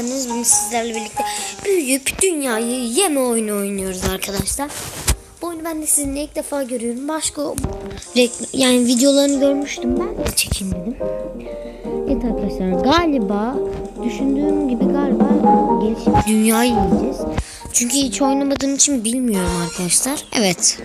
geldiniz. Bugün sizlerle birlikte büyüyüp dünyayı yeme oyunu oynuyoruz arkadaşlar. Bu oyunu ben de sizinle ilk defa görüyorum. Başka yani videolarını görmüştüm ben de çekin dedim. Evet arkadaşlar galiba düşündüğüm gibi galiba gelişim dünyayı yiyeceğiz. Çünkü hiç oynamadığım için bilmiyorum arkadaşlar. Evet.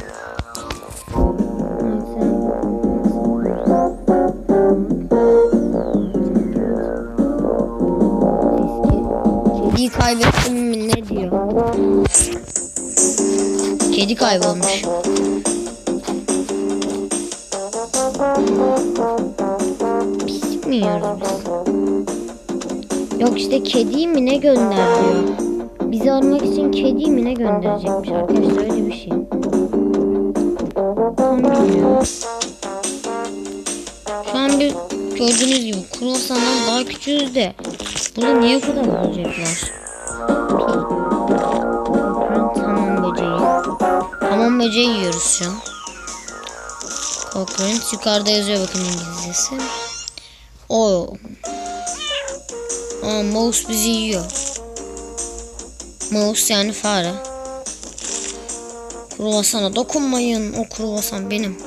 Kaybettim mi ne diyor? Kedi kaybolmuş. Pislik mi yiyoruz biz? Yok işte kediyi mi ne gönder diyor. Bizi aramak için kediyi mi ne gönderecekmiş arkadaşlar öyle bir şey. Tam bilmiyorum. Şu an bir gördüğünüz gibi kruvasandan daha küçüğüz de. Burada niye böcekler? Tamam böceği. Tamam böceği yiyoruz şu an. Cockroach yukarıda yazıyor bakın İngilizcesi. O. Aa, mouse bizi yiyor. Mouse yani fare. Kruvasana dokunmayın. O kruvasan benim.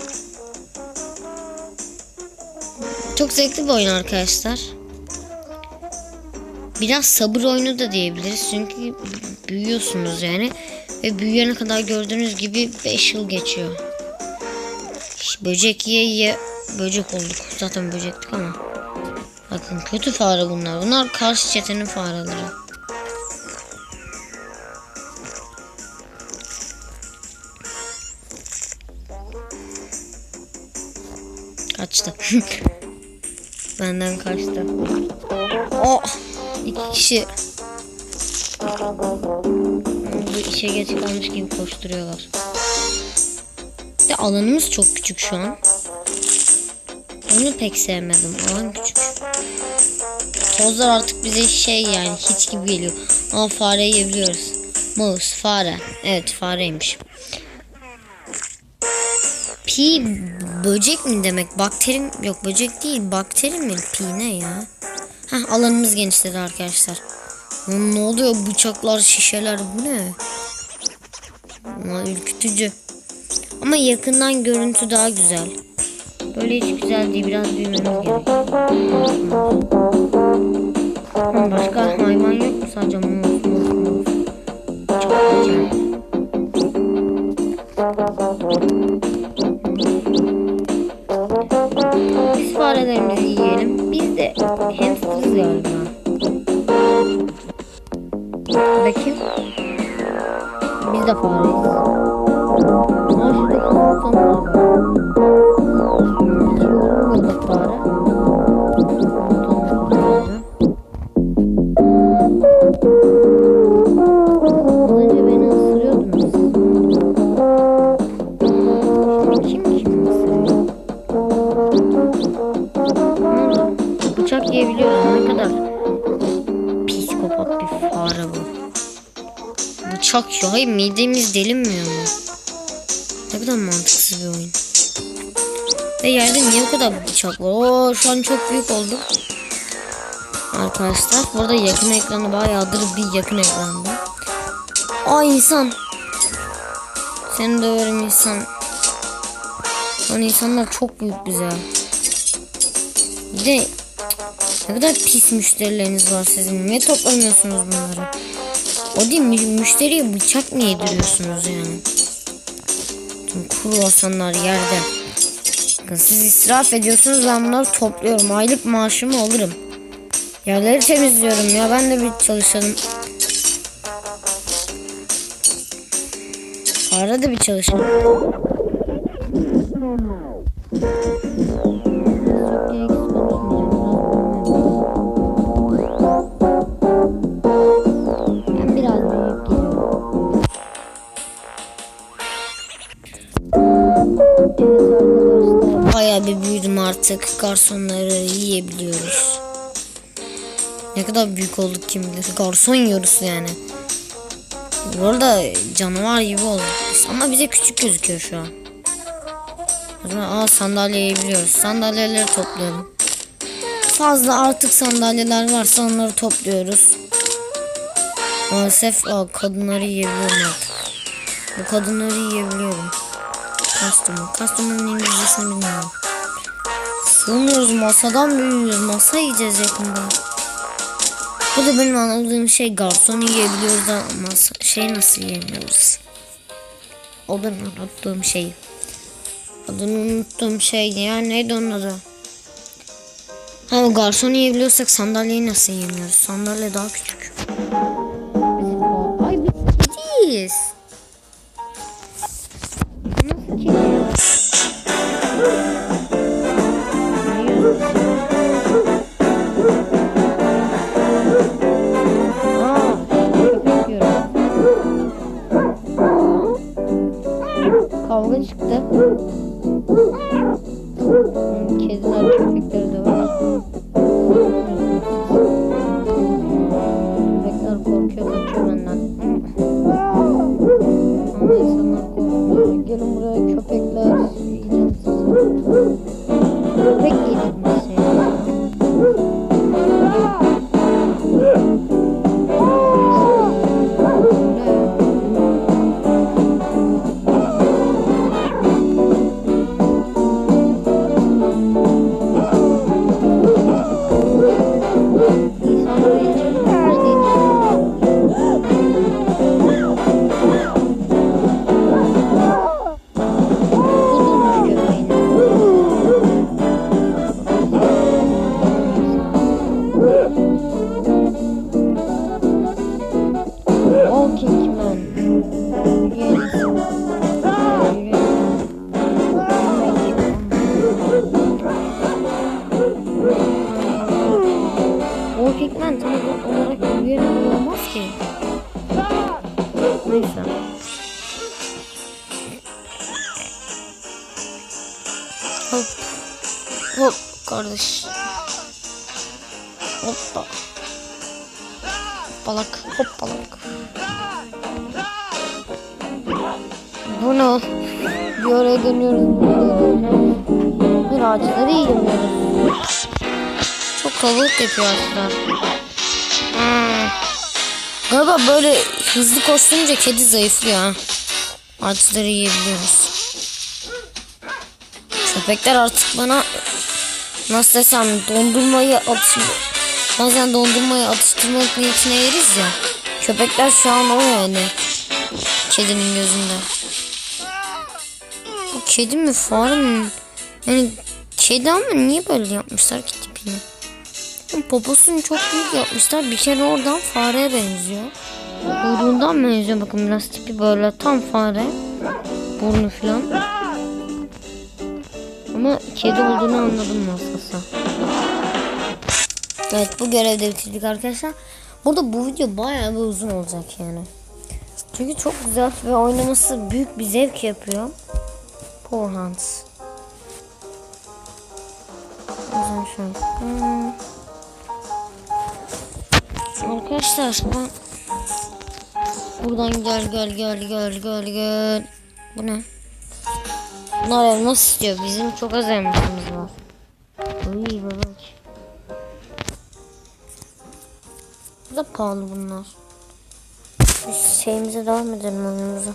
Çok zevkli bir oyun arkadaşlar. Biraz sabır oyunu da diyebiliriz. Çünkü büyüyorsunuz yani. Ve büyüyene kadar gördüğünüz gibi 5 yıl geçiyor. İşte böcek yiye yiye böcek olduk. Zaten böcektik ama. Bakın kötü fare bunlar. Bunlar karşı çetenin fareleri. Kaçtı. Benden kaçtı. Oh! İki kişi. Bu işe geç kalmış gibi koşturuyorlar. De alanımız çok küçük şu an. Onu pek sevmedim. Alan küçük. Tozlar artık bize şey yani hiç gibi geliyor. Ama fare yiyebiliyoruz. Mouse, fare. Evet fareymiş. Pi böcek mi demek? Bakteri mi? Yok böcek değil. Bakteri mi? Pi ne ya? Heh alanımız genişledi arkadaşlar. Lan ne oluyor? Bıçaklar, şişeler bu ne? Ama ürkütücü. Ama yakından görüntü daha güzel. Böyle hiç güzel değil. Biraz büyümemiz gerek. Ama başka hayvan yok mu? Sadece muz, muz, muz. Çok güzel. Biz farelerimizi Bakayım. Biz de fareyiz. Aa şurada insanlar var. Burada fare. Bıçak yiyebiliyoruz. Ne kadar psikopat fare bu. Bıçak ya. Hayır midemiz delinmiyor mu? Ne kadar mantıksız bir oyun. Ve yerde niye bu kadar bıçak var? Oo şu an çok büyük oldu. Arkadaşlar bu arada yakın ekranı bayağıdır bir yakın ekranda. Aa insan. Seni döverim insan. Lan insanlar çok büyük bize. Bir de ne kadar pis müşterileriniz var sizin. Niye toplamıyorsunuz bunları? O değil mü- müşteriye bıçak mı yediriyorsunuz yani? Tüm kruvasanlar yerde. Bakın siz israf ediyorsunuz ben bunları topluyorum. Aylık maaşımı alırım. Yerleri temizliyorum ya ben de bir çalışalım. Fare de bir çalışalım. Ben Bayağı bir büyüdüm artık. Garsonları yiyebiliyoruz. Ne kadar büyük olduk kim bilir. Garson yiyoruz yani. Bu arada canavar gibi olduk. Ama bize küçük gözüküyor şu an. Aa sandalye yiyebiliyoruz. Sandalyeleri toplayalım. Fazla artık sandalyeler varsa onları topluyoruz. Maalesef aa, kadınları yiyebiliyorum artık. Bu kadınları yiyebiliyorum. Kastumu. Kastumun İngilizcesini bilmiyorum. Sığmıyoruz masadan büyüyoruz. Masa yiyeceğiz yakında. Bu da benim anladığım şey garson yiyebiliyoruz da masa, şey nasıl yiyemiyoruz. O da unuttuğum şey. Adını unuttuğum şey ya neydi onun adı? Ha o garson yiyebiliyorsak sandalyeyi nasıl yiyemiyoruz? Sandalye daha küçük. Ay biz kediyiz. Nasıl kedi? Korkuyor kaçıyor benden. Ama Bu ne? Dönüyoruz. Bir oraya dönüyoruz. Bir ağaçları yiyemiyoruz. Çok kalabalık yapıyor ağaçlar. Hmm. Galiba böyle hızlı koştunca kedi zayıflıyor ha. Ağaçları yiyebiliyoruz. Köpekler artık bana nasıl desem dondurmayı atış bazen dondurmayı atıştırmak niyetine yeriz ya. Köpekler şu an o yani. Kedinin gözünde. Bu kedi mi fare mi? Yani kedi ama niye böyle yapmışlar ki tipini? Poposunu çok büyük yapmışlar. Bir kere oradan fareye benziyor. Kuyruğundan benziyor bakın biraz tipi böyle tam fare. Burnu falan. Ama kedi olduğunu anladım nasılsa. Evet bu görevde bitirdik arkadaşlar. Burada bu video bayağı bir uzun olacak yani. Çünkü çok güzel ve oynaması büyük bir zevk yapıyor. Şu an. Hmm. Arkadaşlar ben buradan gel gel gel gel gel gel. Bu ne? Bunlar elmas istiyor. Bizim çok az elmasımız var. Uy bebek. Bu da pahalı bunlar. Biz şeyimize devam edelim oyunumuza.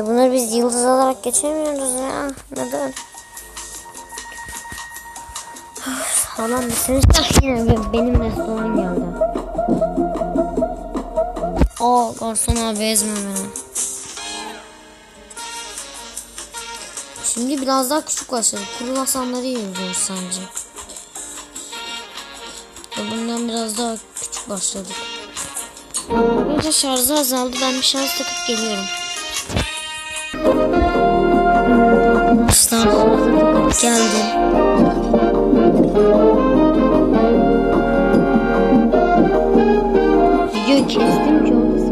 Ya bunları biz yıldız alarak geçemiyoruz ya. Neden? Falan mısınız? Yine be- benim restoran geldi. Aa garson abi ezme beni. Şimdi biraz daha küçük başladık. Kruvasanları yiyoruz sence. Ya bundan biraz daha küçük başladık. Arkadaşlar şarjı azaldı. Ben bir şarj takıp geliyorum. Takıp geldim. Videoyu kestim ki orada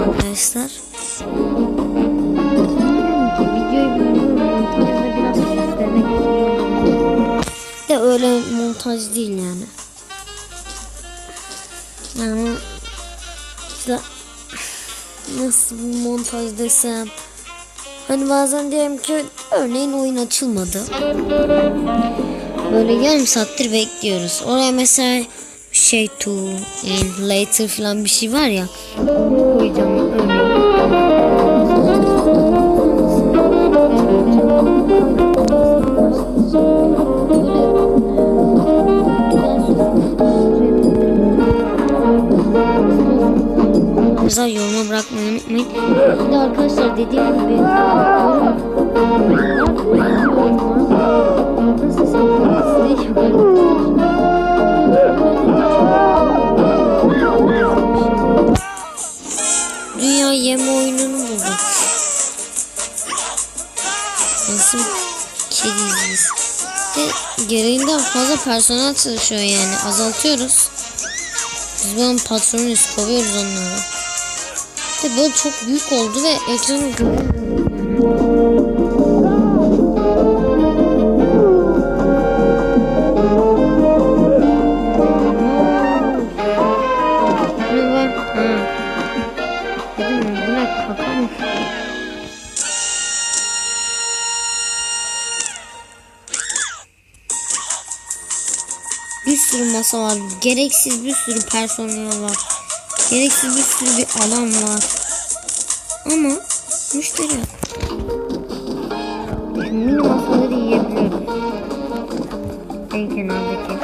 arkadaşlar. Videoyu biraz süslemek. De öyle montaj değil. Yani işte nasıl bir montaj desem Hani bazen diyelim ki örneğin oyun açılmadı. Böyle yarım saattir bekliyoruz. Oraya mesela şey to in later falan bir şey var ya. Koyacağım dediğim gibi Nasıl Dünya yeme oyununu buldum. Nasıl kediyiz? De gereğinden fazla personel çalışıyor yani. Azaltıyoruz. Biz bunun patronuyuz. Kovuyoruz onları. De böyle çok büyük oldu ve ekranı? Bir sürü masa var. Gereksiz bir sürü personel var. Gereksiz bir sürü bir alan var. Ama müşteri yok. Mini masaları yiyebiliyoruz. En kenardaki.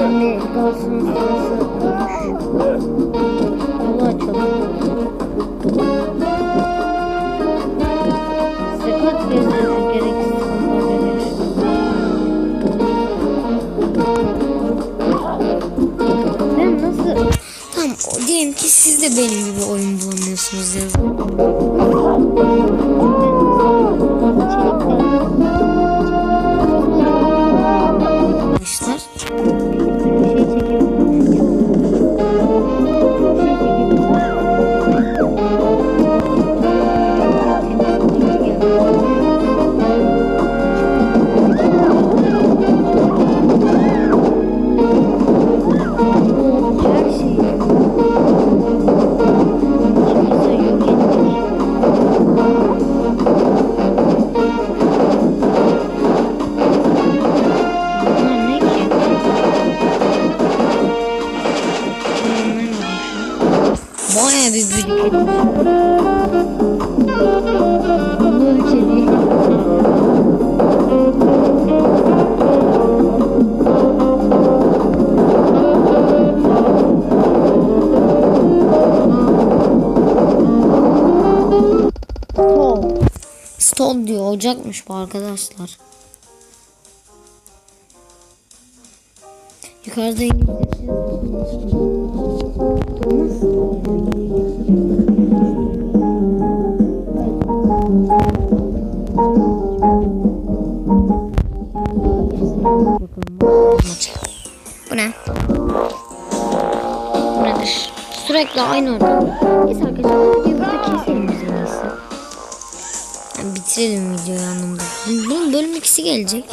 Ben de garsonun sırası olmuş. Yolu açalım. Diyelim ki siz de benim gibi oyun bulamıyorsunuz yazın. Stol diyor ocakmış bu arkadaşlar. Yukarıda İngilizce Bu ne? Bu nedir? Sürekli aynı ortam. Neyse arkadaşlar videoyu burada keselim biz en. Yani bitirelim videoyu anlamda. Bunun bölüm ikisi gelecek.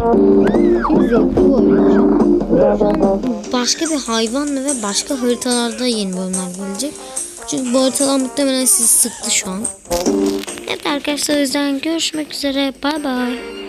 Başka bir hayvanla ve başka haritalarda yeni bölümler gelecek. Çünkü bu haritalar muhtemelen sizi sıktı şu an. Evet arkadaşlar o yüzden görüşmek üzere. Bay bay.